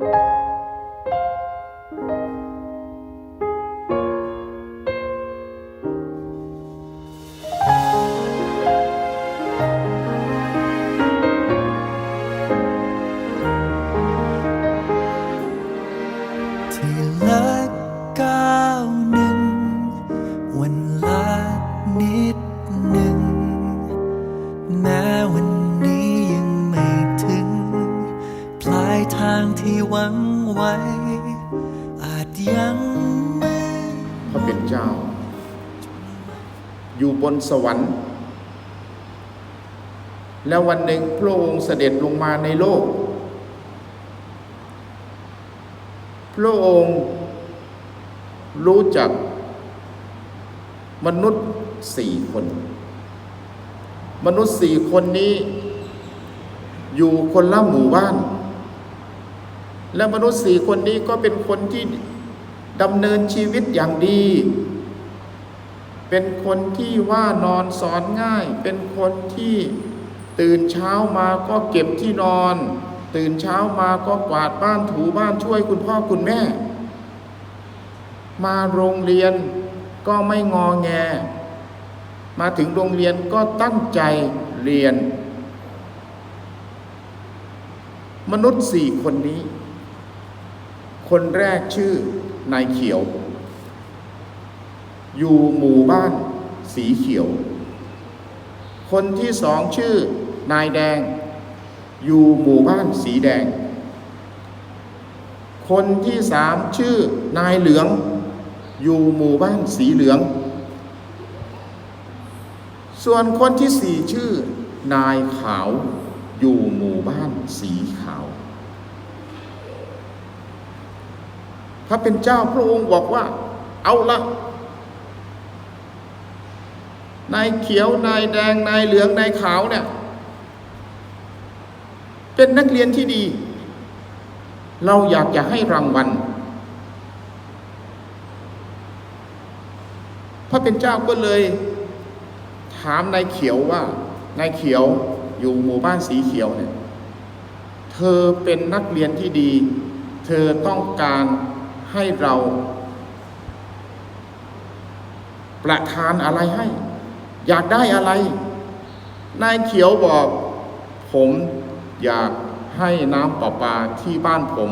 ที บนสวรรค์ แล้ววันหนึ่งพระองค์เสด็จลงมาในโลก พระองค์รู้จักมนุษย์สี่คน มนุษย์สี่คนนี้ อยู่คนละหมู่บ้าน และมนุษย์สี่คนนี้ก็เป็นคนที่ดำเนินชีวิตอย่างดี เป็นคนที่ว่านอนสอนง่าย เป็นคนที่ตื่นเช้ามาก็เก็บที่นอน ตื่นเช้ามาก็กวาดบ้านถูบ้านช่วยคุณพ่อคุณแม่ มาโรงเรียนก็ไม่งอแง มาถึงโรงเรียนก็ตั้งใจเรียน มนุษย์สี่คนนี้ คนแรกชื่อนายเขียว อยู่หมู่บ้านสีเขียว คนที่สองชื่อนายแดง อยู่หมู่บ้านสีแดง คนที่สามชื่อนายเหลือง อยู่หมู่บ้านสีเหลือง ส่วนคนที่สี่ชื่อนายขาวอยู่หมู่บ้านสีขาว พระเป็นเจ้าพระองค์บอกว่า เอาละ นายเขียวนายแดงนายเหลืองนายขาวเนี่ย เป็นนักเรียนที่ดี เราอยากจะให้รางวัลพระเป็นเจ้าก็เลย ถามนายเขียวว่านายเขียวอยู่หมู่บ้านสีเขียวเนี่ย เธอเป็นนักเรียนที่ดี เธอต้องการให้เรา ประทานอะไรให้ อยากได้อะไร นายเขียวบอก ผมอยากให้น้ำประปาที่บ้านผม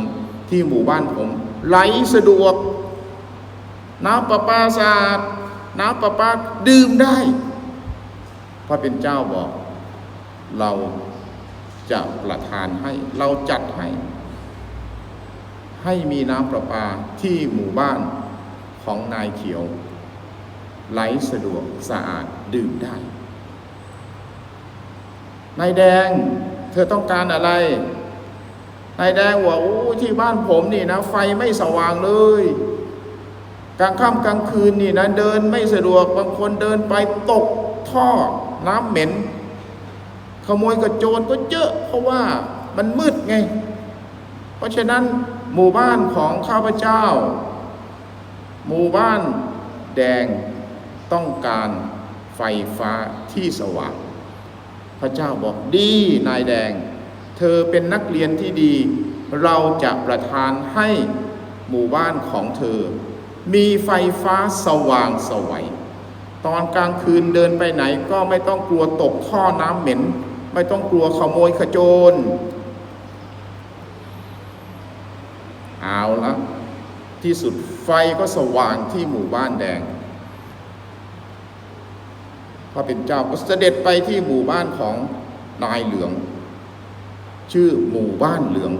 ที่หมู่บ้านผม ไหลสะดวก น้ำประปาสะอาดน้ำประปาดื่มได้ พระเป็นเจ้าบอก เราจะประทานให้เราจัดให้ ให้มีน้ำประปาที่หมู่บ้านของนายเขียว ไหลสะดวกสะอาดดื่มได้นายแดงเธอต้องการอะไรนายแดงว่าโอ้ที่บ้านผมนี่นะ ไฟไม่สว่างเลย กลางค่ำกลางคืนนี่นะเดินไม่สะดวกบางคนเดินไปตกท่อน้ำเหม็น ขโมยกระโจนก็เยอะ เพราะว่ามันมืดไง เพราะฉะนั้นหมู่บ้านของข้าพเจ้า หมู่บ้านแดง ต้องการไฟฟ้าที่สว่าง พระเจ้าบอกดีนายแดง เธอเป็นนักเรียนที่ดี เราจะประทานให้หมู่บ้านของเธอ มีไฟฟ้าสว่างสวัยตอนกลางคืนเดินไปไหนก็ไม่ต้องกลัวตกท่อน้ำเหม็น ไม่ต้องกลัวขโมยขโจร เอาละที่สุดไฟก็สว่างที่หมู่บ้านแดง พระเป็นเจ้าก็เสด็จไปที่หมู่บ้านของนายเหลือง ชื่อหมู่บ้านเหลือง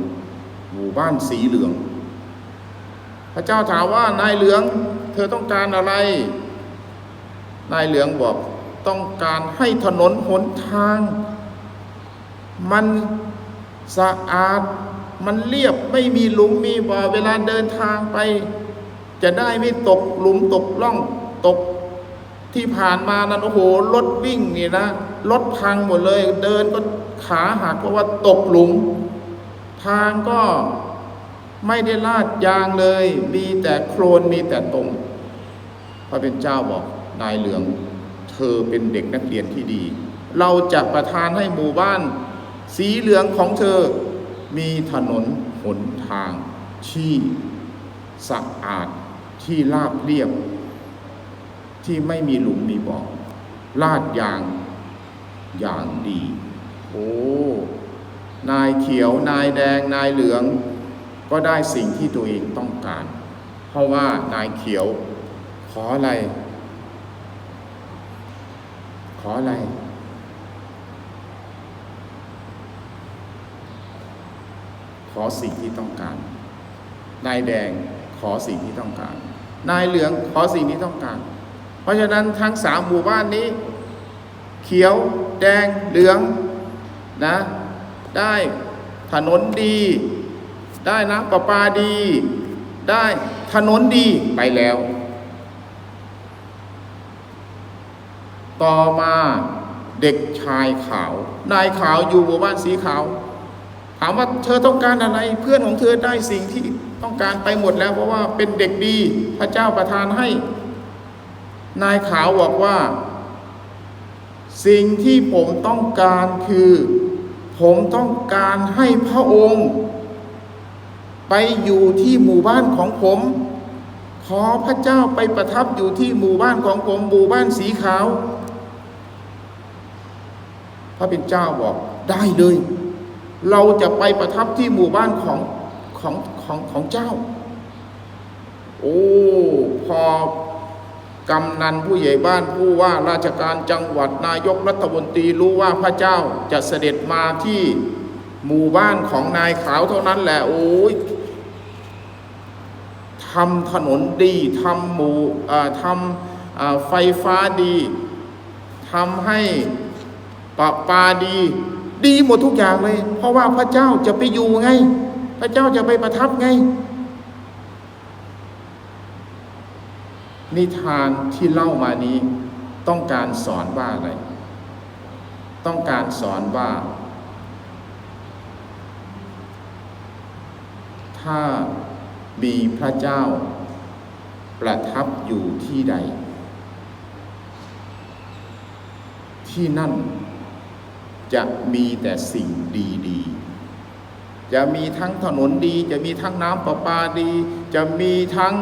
หมู่บ้านสีเหลือง พระเจ้าถามว่านายเหลือง เธอต้องการอะไร นายเหลืองบอกต้องการให้ถนนหนทาง มันสะอาดมันเรียบไม่มีหลุมมีบ่อเวลาเดินทางไป จะได้ไม่ตกหลุมตกล่องตก ที่ผ่านมานั้นโอ้โหรถวิ่งนี่นะรถพังหมดเลย เดินก็ขาหักเพราะว่าตกหลุม ทางก็ไม่ได้ลาดยางเลย มีแต่โครนมีแต่ตมพระเป็นเจ้าบอกนายเหลือง เธอเป็นเด็กนักเรียนที่ดี เราจะประทานให้หมู่บ้าน สีเหลืองของเธอมีถนนหนทางที่สะอาดที่ราบเรียบ ที่ไม่มีหลุมมีบ่อลาดยางอย่างดี โอ้ นายเขียวนายแดงนายเหลือง ก็ได้สิ่งที่ตัวเองต้องการ เพราะว่านายเขียวขออะไร ขออะไร ขอสิ่งที่ต้องการ นายแดงขอสิ่งที่ต้องการ นายเหลืองขอสิ่งที่ต้องการ เพราะฉะนั้นทั้งสามหมู่บ้านนี้ เขียวแดงเหลืองนะได้ถนนดี ได้น้ำประปาดี ได้ถนนดีไปแล้ว ต่อมาเด็กชายขาวนายขาวอยู่หมู่บ้านสีขาว ถามว่าเธอต้องการอะไรเพื่อนของเธอได้สิ่งที่ต้องการไปหมดแล้ว เพราะว่าเป็นเด็กดีพระเจ้าประทานให้ นายขาวบอกว่า สิ่งที่ผมต้องการคือ ผมต้องการให้พระองค์ ไปอยู่ที่หมู่บ้านของผม ขอพระเจ้าไปประทับอยู่ที่หมู่บ้านของผมหมู่บ้านสีขาว พระเป็นเจ้าบอกได้เลย เราจะไปประทับที่หมู่บ้านของของของของเจ้า โอ้พอ กำนันผู้ใหญ่บ้านผู้ว่าราชการจังหวัดนายกรัฐมนตรีรู้ว่าพระเจ้าจะเสด็จมาที่หมู่บ้านของนายขาวเท่านั้นแหละโอ้ยทำถนนดีทำหมู่ทำไฟฟ้าดีทำให้ประปาดี ดีหมดทุกอย่างเลย เพราะว่าพระเจ้าจะไปอยู่ไง พระเจ้าจะไปประทับไง นิทานที่เล่ามานี้ต้องการสอนว่าอะไร ต้องการสอนว่า ถ้ามีพระเจ้าประทับอยู่ที่ใด ที่นั่นจะมีแต่สิ่งดีๆ จะมีทั้งถนนดี จะมีทั้งน้ำประปาดี จะมีทั้ง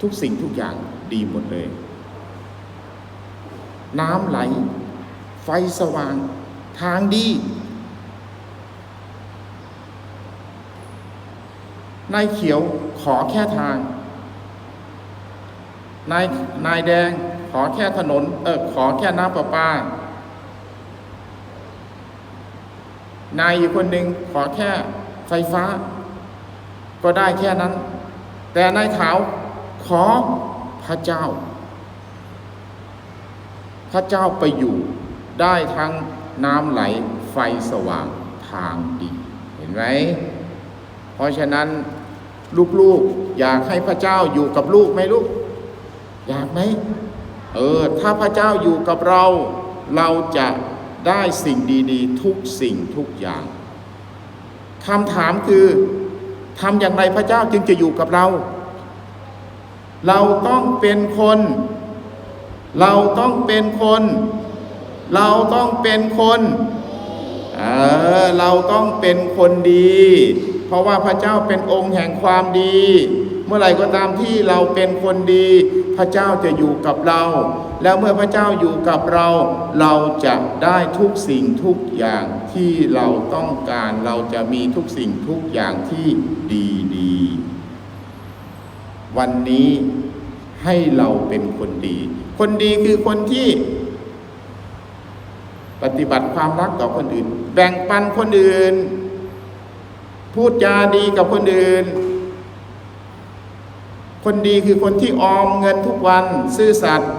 ทุกสิ่งทุกอย่างดีหมดเลย น้ำไหล ไฟสว่าง ทางดี นายเขียวขอแค่ทาง นายนายแดงขอแค่ถนน เออขอแค่น้ำประปา นายอีกคนหนึ่งขอแค่ไฟฟ้า ก็ได้แค่นั้น แต่นายขาว ขอพระเจ้า พระเจ้าไปอยู่ได้ทั้งน้ำไหลไฟสว่างทางดี เห็นไหมเพราะฉะนั้นลูกๆอยากให้พระเจ้าอยู่กับลูกไหมลูก อยากไหมเออถ้าพระเจ้าอยู่กับเรา เราจะได้สิ่งดีๆ ทุกสิ่งทุกอย่างคำถามคือทำอย่างไรพระเจ้าจึงจะอยู่กับเรา เราต้องเป็นคน เราต้องเป็นคน เราต้องเป็นคนเออเราต้องเป็นคนดี เพราะว่าพระเจ้าเป็นองค์แห่งความดี เมื่อไหร่ก็ตามที่เราเป็นคนดี พระเจ้าจะอยู่กับเรา แล้วเมื่อพระเจ้าอยู่กับเรา เราจะได้ทุกสิ่งทุกอย่างที่เราต้องการ เราจะมีทุกสิ่งทุกอย่างที่ดีดี วันนี้ให้เราเป็นคนดี คนดีคือคนที่ ปฏิบัติความรักต่อคนอื่น แบ่งปันคนอื่น พูดจาดีกับคนอื่น คนดีคือคนที่ออมเงินทุกวัน ซื่อสัตย์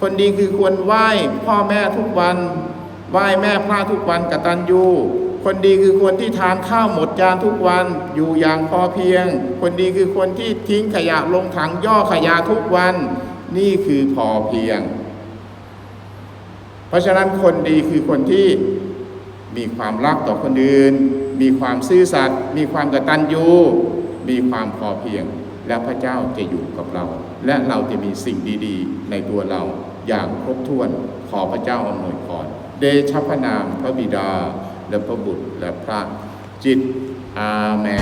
คนดีคือควรไหว้พ่อแม่ทุกวัน ไหว้แม่พระทุกวันกตัญญู คนดีคือคนที่ทานข้าวหมดจานทุกวันอยู่อย่างพอเพียง คนดีคือคนที่ทิ้งขยะลงถังย่อขยะทุกวัน นี่คือพอเพียง เพราะฉะนั้นคนดีคือคนที่มีความรักต่อคนอื่น มีความซื่อสัตย์มีความกตัญญูมีความพอเพียง และพระเจ้าจะอยู่กับเรา และเราจะมีสิ่งดีๆ ในตัวเราอย่างครบถ้วนขอพระเจ้าอำนวยพรเดชพระนามพระบิดา และพระบุตรและพระจิตอาเมน